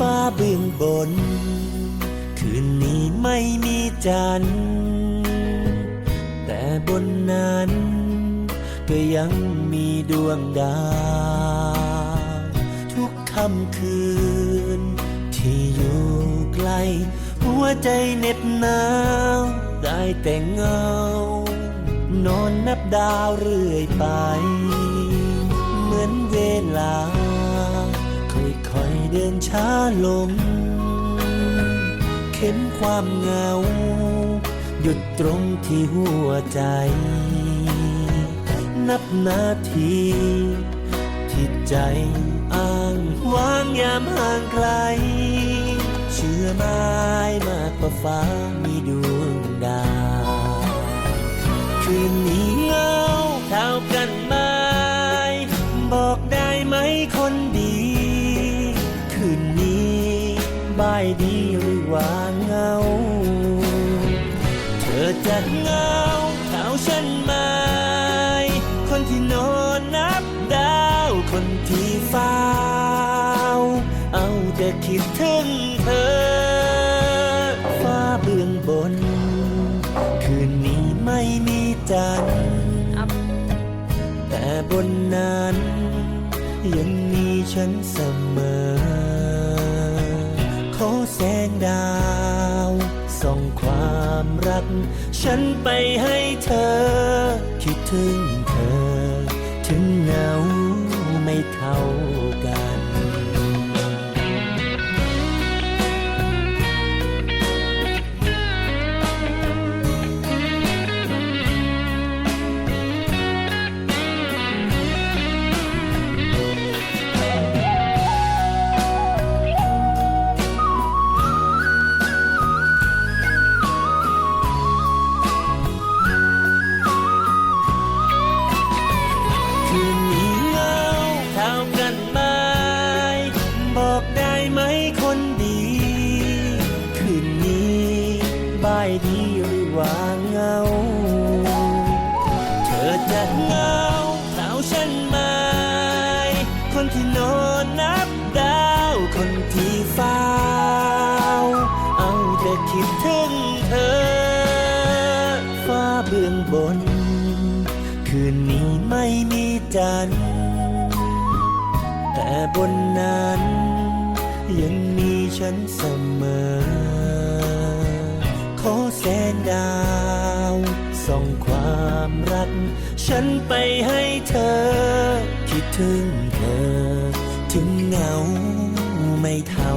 ฟ้าเบื้องบน คืนนี้ไม่มีจันทร์ แต่บนนั้น ก็ยังมีดวงดาว ทุกค่ำคืน ที่อยู่ไกล หัวใจเหน็บหนาว ได้แต่เงา นอนนับดาวเรื่อยไป เหมือนเวลา เดินช้าลง เข็นความเหงา หยุดตรงที่หัวใจ นับนาทีที่ใจอ้างว้างยามห่างไกล เชื่อไม้มากกว่าฟ้ามีดวงดาวคืนนี้เหงาเท่ากันไหมบอกได้ไหมคน ดีหรือว่าเหงา เธอจะเหงาเท่าฉันไหม คนที่นอนนับดาว คนที่เฝ้า เอาแต่คิดถึงเธอ ฟ้าเบื้องบน คืนนี้ไม่มีจันทร์แต่บนนั้น ยังมีฉันเสมอ ดาว ส่องความรัก ฉันไปให้เธอ คิดถึงเธอ ถึงเหงาไม่เท่ากัน ไหมคนดี คืนนี้บายดีหรือว่าเงา เธอจะเงาเท่าฉันไหมคนที่นอนนับดาว คนที่เฝ้าเอาแต่คิดถึงเธอ ฟ้าเบื้องบน คืนนี้ไม่มีจันทร์แต่บนนั้น ยังมีฉันเสมอ ขอแสงดาวส่องความรัก ฉันไปให้เธอ คิดถึงเธอ ถึงเหงาไม่เท่า